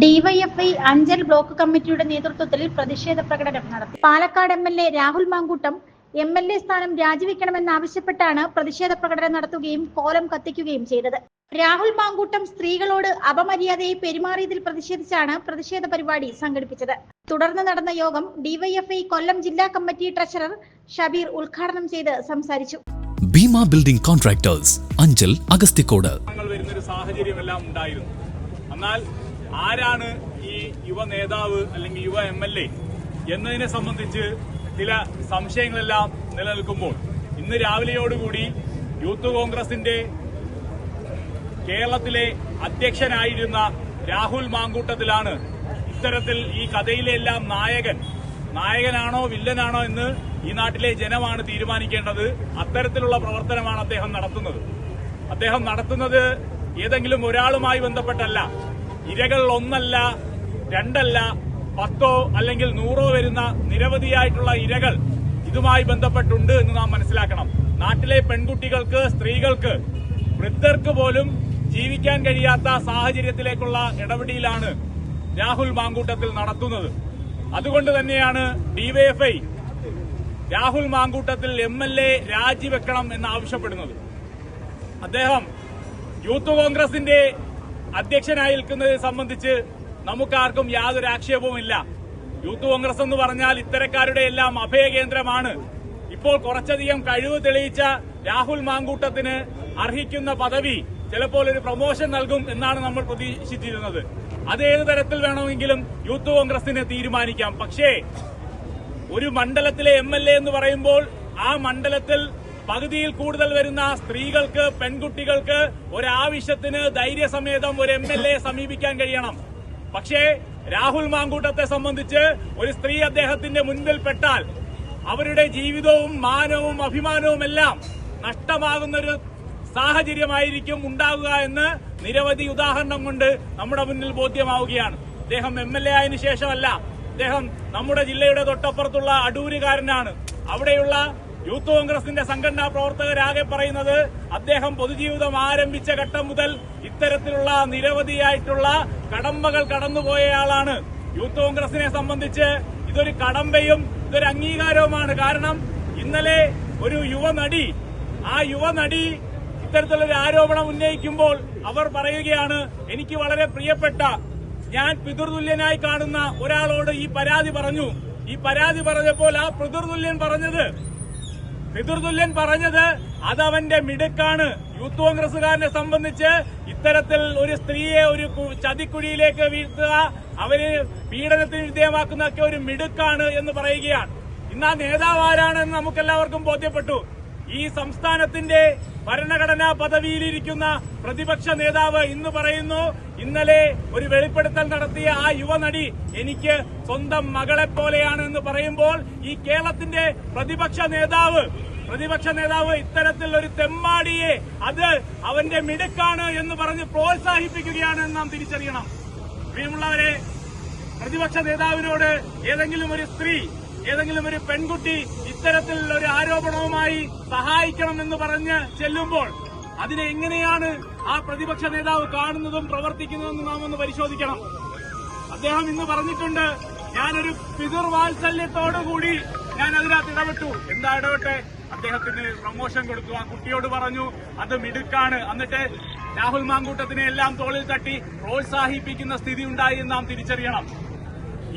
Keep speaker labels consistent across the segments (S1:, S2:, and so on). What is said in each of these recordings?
S1: DYFI Anchal block കമ്മിറ്റിയുടെ നേതൃത്വത്തിൽ പ്രതിഷേധ പ്രകടനം നടത്തി. Palakkad M L A Rahul Mankoottam M L A സ്ഥാനം രാജിവെക്കണമെന്നാവശ്യപ്പെട്ടാണ് പ്രതിഷേധ പ്രകടനം നടത്തുകയും കോലം കത്തിക്കുകയും ചെയ്തത്. രാഹുൽ മാങ്കൂട്ടം സ്ത്രീകളോട് അപമര്യാദയെ പെരുമാറിയതിൽ പ്രതിഷേധിച്ചാണ് പ്രതിഷേധ പരിപാടി സംഘടിപ്പിച്ചത്. തുടർന്ന് നടന്ന യോഗം ഡിവൈഎഫ്ഐ കൊല്ലം ജില്ലാ കമ്മിറ്റി ട്രഷറർ ഷബീർ ഉദ്ഘാടനം ചെയ്ത് സംസാരിച്ചു.
S2: ഭീമ ബിൽഡിംഗ് കോൺട്രാക്ടേഴ്സ് അഞ്ചൽ അഗസ്തിക്കോട്
S3: ഞങ്ങൾ വരുന്നൊരു സാഹചര്യമെല്ലാം ഉണ്ടായിരുന്നു. എന്നാൽ ആരാണ് ഈ യുവ നേതാവ് അല്ലെങ്കിൽ യുവ എം എൽ എ എന്നതിനെ സംബന്ധിച്ച് ചില സംശയങ്ങളെല്ലാം നിലനിൽക്കുമ്പോൾ ഇന്ന് രാവിലെയോടുകൂടി യൂത്ത് കോൺഗ്രസിന്റെ കേരളത്തിലെ അധ്യക്ഷനായിരുന്ന രാഹുൽ മാങ്കൂട്ടത്തിലാണ് ഇത്തരത്തിൽ ഈ കഥയിലെല്ലാം നായകൻ നായകനാണോ വില്ലനാണോ എന്ന് ഈ നാട്ടിലെ ജനമാണ് തീരുമാനിക്കേണ്ടത്. അത്തരത്തിലുള്ള പ്രവർത്തനമാണ് അദ്ദേഹം നടത്തുന്നത്. അദ്ദേഹം നടത്തുന്നത് ഏതെങ്കിലും ഒരാളുമായി ബന്ധപ്പെട്ടല്ല. ഇരകൾ ഒന്നല്ല രണ്ടല്ല പത്തോ അല്ലെങ്കിൽ നൂറോ വരുന്ന നിരവധിയായിട്ടുള്ള ഇരകൾ ഇതുമായി ബന്ധപ്പെട്ടുണ്ട് എന്ന് നാം മനസ്സിലാക്കണം. നാട്ടിലെ പെൺകുട്ടികൾക്ക് സ്ത്രീകൾക്ക് വൃദ്ധർക്ക് പോലും ജീവിക്കാൻ കഴിയാത്ത സാഹചര്യത്തിലേക്കുള്ള ഇടപെടലാണ് രാഹുൽ മാങ്കൂട്ടത്തിൽ നടത്തുന്നത്. അതുകൊണ്ട് തന്നെയാണ് DYFI Rahul Mankoottathil M L A രാജിവെക്കണം എന്ന് ആവശ്യപ്പെടുന്നത്. അദ്ദേഹം യൂത്ത് കോൺഗ്രസിന്റെ അധ്യക്ഷനായി നിൽക്കുന്നതിനെ സംബന്ധിച്ച് നമുക്കാർക്കും യാതൊരു ആക്ഷേപവുമില്ല. യൂത്ത് കോൺഗ്രസ് എന്ന് പറഞ്ഞാൽ ഇത്തരക്കാരുടെ എല്ലാം അഭയകേന്ദ്രമാണ് ഇപ്പോൾ കുറച്ചധികം കഴിവ് തെളിയിച്ച രാഹുൽ മാങ്കൂട്ടത്തിന് അർഹിക്കുന്ന പദവി ചിലപ്പോൾ ഒരു പ്രൊമോഷൻ നൽകും എന്നാണ് നമ്മൾ പ്രതീക്ഷിച്ചിരുന്നത്. അത് ഏത് തരത്തിൽ വേണമെങ്കിലും യൂത്ത് കോൺഗ്രസിന് തീരുമാനിക്കാം. പക്ഷേ ഒരു മണ്ഡലത്തിലെ എം എന്ന് പറയുമ്പോൾ ആ മണ്ഡലത്തിൽ പകുതിയിൽ കൂടുതൽ വരുന്ന സ്ത്രീകൾക്ക് പെൺകുട്ടികൾക്ക് ഒരാവശ്യത്തിന് ധൈര്യസമേതം ഒരു എം എൽ എ സമീപിക്കാൻ കഴിയണം. പക്ഷേ രാഹുൽ മാങ്കൂട്ടത്തെ സംബന്ധിച്ച് ഒരു സ്ത്രീ അദ്ദേഹത്തിന്റെ മുൻപിൽ പെട്ടാൽ അവരുടെ ജീവിതവും മാനവും അഭിമാനവും എല്ലാം നഷ്ടമാകുന്നൊരു സാഹചര്യമായിരിക്കും ഉണ്ടാകുക എന്ന് നിരവധി ഉദാഹരണം കൊണ്ട് നമ്മുടെ മുന്നിൽ ബോധ്യമാവുകയാണ്. അദ്ദേഹം എം എൽ എ ആയതിനു ശേഷമല്ല. അദ്ദേഹം നമ്മുടെ ജില്ലയുടെ തൊട്ടപ്പുറത്തുള്ള അടൂരുകാരനാണ്. അവിടെയുള്ള യൂത്ത് കോൺഗ്രസിന്റെ സംഘടനാ പ്രവർത്തകരാകെ പറയുന്നത് അദ്ദേഹം പൊതുജീവിതം ആരംഭിച്ച ഘട്ടം മുതൽ ഇത്തരത്തിലുള്ള നിരവധിയായിട്ടുള്ള കടമ്പകൾ കടന്നുപോയയാളാണ്. യൂത്ത് കോൺഗ്രസിനെ സംബന്ധിച്ച് ഇതൊരു കടമ്പയും ഇതൊരു അംഗീകാരവുമാണ്. കാരണം ഇന്നലെ ഒരു യുവനടി ആ യുവനടി ഇത്തരത്തിലൊരു ആരോപണം ഉന്നയിക്കുമ്പോൾ അവർ പറയുകയാണ് എനിക്ക് വളരെ പ്രിയപ്പെട്ട ഞാൻ പിതൃതുല്യനായി കാണുന്ന ഒരാളോട് ഈ പരാതി പറഞ്ഞു. ഈ പരാതി പറഞ്ഞപ്പോൾ ആ പിതൃതുല്യൻ പറഞ്ഞത് പിതൃതുല്യൻ പറഞ്ഞത് അതവന്റെ മിടുക്കാണ്. യൂത്ത് കോൺഗ്രസുകാരനെ സംബന്ധിച്ച് ഇത്തരത്തിൽ ഒരു സ്ത്രീയെ ഒരു ചതിക്കുഴിയിലേക്ക് വീഴ്ത്തുക അവർ പീഡനത്തിന് വിധേയമാക്കുന്നതൊക്കെ ഒരു മിടുക്കാണ് എന്ന് പറയുകയാണ്. ഇന്ന് ആ നേതാവ് ആരാണെന്ന് നമുക്കെല്ലാവർക്കും ബോധ്യപ്പെട്ടു. ഈ സംസ്ഥാനത്തിന്റെ ഭരണഘടനാ പദവിയിലിരിക്കുന്ന പ്രതിപക്ഷ നേതാവ് ഇന്ന് പറയുന്നു ഇന്നലെ ഒരു വെളിപ്പെടുത്തൽ നടത്തിയ ആ യുവനടി എനിക്ക് സ്വന്തം മകളെ പോലെയാണ് എന്ന് പറയുമ്പോൾ ഈ കേരളത്തിന്റെ പ്രതിപക്ഷ നേതാവ് പ്രതിപക്ഷ നേതാവ് ഇത്തരത്തിൽ ഒരു തെമ്മാടിയെ അത് അവന്റെ മിടുക്കാണ് എന്ന് പറഞ്ഞ് പ്രോത്സാഹിപ്പിക്കുകയാണ് എന്ന് നാം തിരിച്ചറിയണം. പ്രിയമുള്ളവരെ പ്രതിപക്ഷ നേതാവിനോട് ഏതെങ്കിലും ഒരു സ്ത്രീ ഏതെങ്കിലും ഒരു പെൺകുട്ടി ഇത്തരത്തിലുള്ള ഒരു ആരോപണവുമായി സഹായിക്കണം എന്ന് പറഞ്ഞ് ചെല്ലുമ്പോൾ അതിനെ എങ്ങനെയാണ് ആ പ്രതിപക്ഷ നേതാവ് കാണുന്നതും പ്രവർത്തിക്കുന്നതെന്നും നാം ഒന്ന് പരിശോധിക്കണം. അദ്ദേഹം ഇന്ന് പറഞ്ഞിട്ടുണ്ട് ഞാനൊരു പിതൃവാത്സല്യത്തോടുകൂടി ഞാൻ അതിനകത്ത് ഇടപെട്ടു. എന്താ ഇടപെട്ടെ? അദ്ദേഹത്തിന് പ്രമോഷൻ കൊടുത്തു. ആ കുട്ടിയോട് പറഞ്ഞു അത് മിടുക്കാണ്. എന്നിട്ട് രാഹുൽ മാങ്കൂട്ടത്തിനെ എല്ലാം തോളിൽ തട്ടി പ്രോത്സാഹിപ്പിക്കുന്ന സ്ഥിതി ഉണ്ടായി എന്ന് നാം തിരിച്ചറിയണം.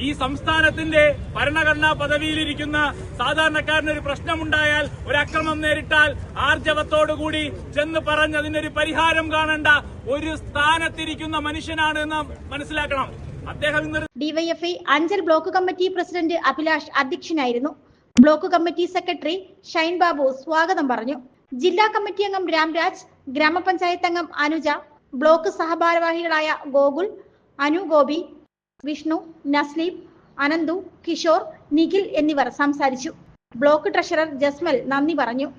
S3: ഈ സംസ്ഥാനത്തിന്റെ ഭരണഘടനാ പദവിയിലിരിക്കുന്ന സാധാരണക്കാരന് ഒരു പ്രശ്നമുണ്ടായാൽ ഒരു അക്രമം നേരിട്ടാൽ ആർജവത്തോടുകൂടി ചെന്ന് പറഞ്ഞ് അതിനൊരു പരിഹാരം കാണേണ്ട ഒരു സ്ഥാനത്തിരിക്കുന്ന മനുഷ്യനാണ് എന്ന് മനസ്സിലാക്കണം. അദ്ദേഹം
S1: DYFI Anchal block committee president Abhilash അധ്യക്ഷനായിരുന്നു. Block committee secretary Shine Babu സ്വാഗതം പറഞ്ഞു. ജില്ലാ കമ്മിറ്റി അംഗം രാംരാജ് ഗ്രാമപഞ്ചായത്ത് അംഗം അനുജ ബ്ലോക്ക് സഹഭാരവാഹികളായ ഗോകുൽ അനു ഗോപി വിഷ്ണു നസ്ലീം അനന്തു കിഷോർ നിഖിൽ എന്നിവർ സംസാരിച്ചു. ബ്ലോക്ക് ട്രഷറർ ജസ്മൽ നന്ദി പറഞ്ഞു.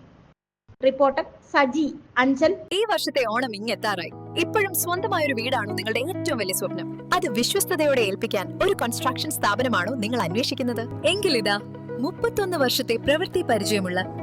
S1: റിപ്പോർട്ടർ സജി അഞ്ചൽ.
S4: ഈ വർഷത്തെ ഓണം ഇങ്ങെത്താറായി. ഇപ്പോഴും സ്വന്തമായ ഒരു വീടാണോ നിങ്ങളുടെ ഏറ്റവും വലിയ സ്വപ്നം? അത് വിശ്വസ്തയോടെ ഏൽപ്പിക്കാൻ ഒരു കൺസ്ട്രക്ഷൻ സ്ഥാപനമാണോ നിങ്ങൾ അന്വേഷിക്കുന്നത്? എങ്കിൽ ഇതാ മുപ്പത്തൊന്ന് വർഷത്തെ പ്രവൃത്തി പരിചയമുള്ള